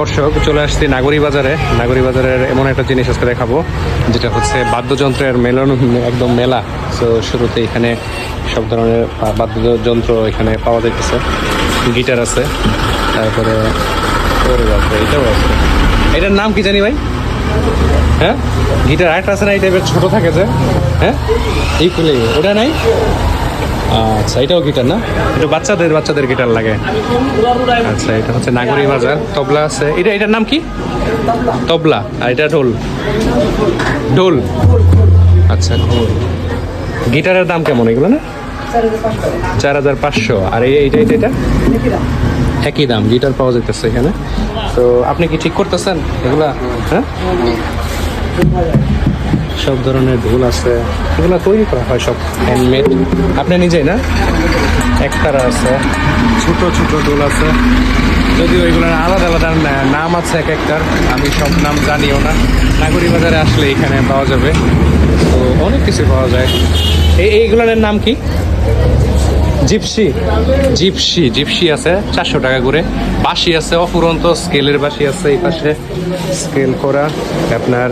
দর্শক, চলে আসছি নাগরী বাজারে নাগরী বাজারের এমন একটা জিনিস আজকে দেখাবো, যেটা হচ্ছে বাদ্যযন্ত্রের মেলন, একদম মেলা। তো শুরুতে এখানে সব ধরনের বাদ্যযন্ত্র এখানে পাওয়া যাইতেছে। গিটার আছে, তারপরে এটাও আছে। এটার নাম কি জানি ভাই? হ্যাঁ? গিটার আরেকটা আছে না, এই টাইপের ছোটো থাকে যে? হ্যাঁ? এই খুলে ওটা নাই? আচ্ছা এটাও গিটার না? এটা বাচ্চাদের বাচ্চাদের গিটার লাগে। আচ্ছা এটা হচ্ছে নাগরী বাজার। তবলা আছে। এটা এটার নাম কি? তবলা। আর এটা ঢোল। ঢোল। আচ্ছা গিটারের দাম কেমন এগুলো না? চার হাজার পাঁচশো। আর এই এইটা এটা এটা একই দাম। গিটার পাওয়া যেতেছে এখানে। তো আপনি কি ঠিক করতেছেন এগুলা? হ্যাঁ? সব ধরনের ঢোল আছে। এগুলো তৈরি করা হয় সব হ্যান্ডমেড আপনি নিজেই না? একতারা আছে। ছোট ছোট ঢোল আছে। যদিও এগুলোর আলাদা আলাদা নাম আছে এক একটার। আমি সব নাম জানিও না। নাগরী বাজারে আসলে এখানে পাওয়া যাবে। তো অনেক কিছু পাওয়া যায়। এই এইগুলোর নাম কি? জিপসি। জিপসি। জিপসি আছে চারশো টাকা করে। বাঁশি আছে, অফুরন্ত স্কেলের বাসি আছে এই পাশে। স্কেল করা। আপনার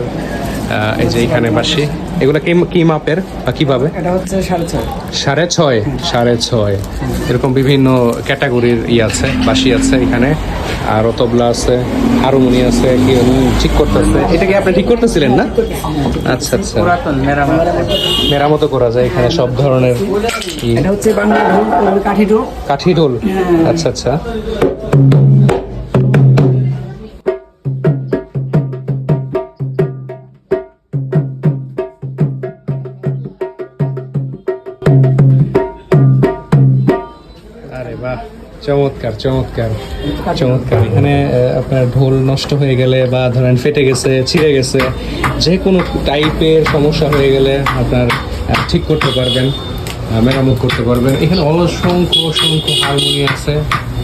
এই যে এখানে বাঁশি। এগুলো কি কি মাপের বা কীভাবে? এটা হচ্ছে সাড়ে ছয়। সাড়ে ছয়? সাড়ে ছয়। এরকম বিভিন্ন ক্যাটাগরির ই আছে বাঁশি আছে এখানে। আর তবলা আছে হারমোনি আছে কি ঠিক করতেছে? এটা কি আপনি ঠিক করতেছিলেন না? আচ্ছা আচ্ছা। মেরামত। করা যায় এখানে সব ধরনের এটা হচ্ছে কাঠি ঢোল। কাঠি ঢোল। আচ্ছা আচ্ছা। বাহ চমৎকার চমৎকার চমৎকার। এখানে আপনার ঢোল নষ্ট হয়ে গেলে বা ধরেন ফেটে গেছে, ছিঁড়ে গেছে, যে কোনো টাইপের সমস্যা হয়ে গেলে আপনার ঠিক করতে পারবেন মেরামত করতে পারবেন। এখানে অসংখ্য অসংখ্য হারমোনি আছে,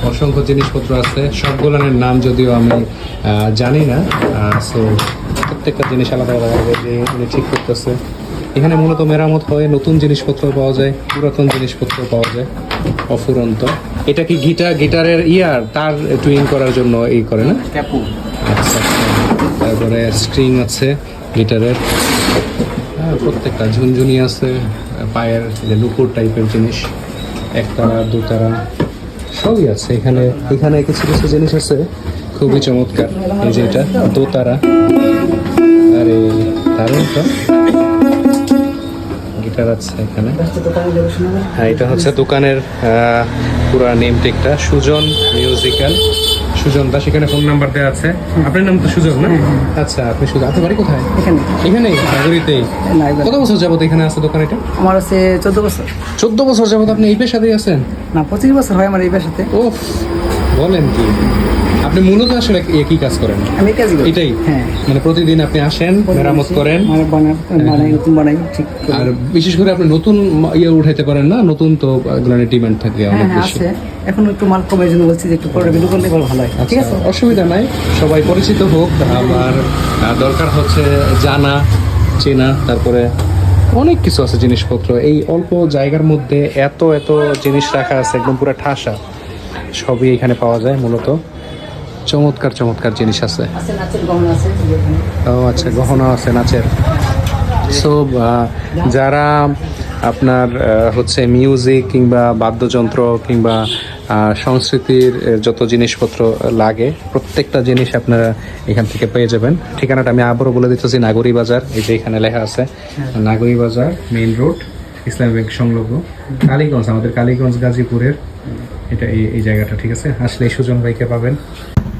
অসংখ্য জিনিসপত্র আছে সবগুলোর নাম যদিও আমি জানি না সো প্রত্যেকটা জিনিস আলাদা আলাদা হবে যে উনি ঠিক করতেছে। এখানে মূলত মেরামত হয়, নতুন জিনিসপত্র পাওয়া যায়, পুরাতন জিনিসপত্র পাওয়া যায়, অফুরন্ত। এটা কি গিটার গিটারের ইয়ার? তার টুইন করার জন্য এই করে না? আচ্ছা আচ্ছা। তারপরে স্ট্রিং আছে গিটারের। হ্যাঁ প্রত্যেকটা ঝুনঝুনি আছে পায়ের যে লুকুর টাইপের জিনিস একতারা দুতারা সবই আছে। এখানে এখানে কিছু কিছু জিনিস আছে খুবই চমৎকার। এই যে এটা দোতারা আরে দারুণ তো। গিটার আছে এখানে? হ্যাঁ এটা হচ্ছে দোকানের পুরা নেম টেকটা সুজন মিউজিক্যাল সুজন দাস এখানে ফোন নাম্বার দেওয়া আছে। আপনার নাম তো সুজন না? আচ্ছা আপনি সুজন। আপনার বাড়ি কোথায়? এখানে। এখানেই নাগরিতেই। কত বছর যাবত এখানে আছে দোকান এটা? আমার হচ্ছে চোদ্দ বছর। চোদ্দ বছর যাবত আপনি এই পেশাতেই আছেন? না পঁচিশ বছর হয় আমার এই পেশাতে। ও বলেন কি? আপনি মূলত আসলে একই কাজ করেন? আমি কাজই করি। এটাই। হ্যাঁ। মানে প্রতিদিন আপনি আসেন মেরামত করেন। মানে বানাই বানাই নতুন বানাই ঠিক আর বিশেষ করে আপনি নতুন ইয়ে উঠাইতে পারেন না নতুন তো ডিমান্ড থাকে হ্যাঁ অনেক হ্যাঁ বেশি। এখন একটু মাল কমের জন্য বলছি যে একটু পরে ভিডিও করলে ভালো হয়। ঠিক আচ্ছা, আছে অসুবিধা নাই সবাই পরিচিত হোক আমার দরকার হচ্ছে জানা চেনা তারপরে অনেক কিছু আছে জিনিসপত্র। এই অল্প জায়গার মধ্যে এত এত জিনিস রাখা আছে একদম পুরো ঠাসা সবই এখানে পাওয়া যায় মূলত। চমৎকার চমৎকার জিনিস আছে। ও আচ্ছা গহনা আছে নাচের। সো যারা আপনার হচ্ছে মিউজিক কিংবা বাদ্যযন্ত্র কিংবা সংস্কৃতির যত জিনিসপত্র লাগে প্রত্যেকটা জিনিস আপনারা এখান থেকে পেয়ে যাবেন। ঠিকানাটা আমি আবারও বলে দিতেছি নাগরী বাজার এই যে এখানে লেখা আছে। নাগরী বাজার মেইন রোড ইসলাম ব্যাংক সংলগ্ন কালীগঞ্জ আমাদের কালীগঞ্জ গাজীপুরের এটা এই এই জায়গাটা ঠিক আছে? আসলে সুজন ভাইকে পাবেন।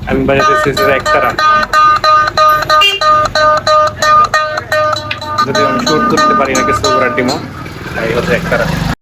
আমি বাজাতে একতারা যদি আমি শুট করতে পারি নাকি করার টিমও এই হচ্ছে একটা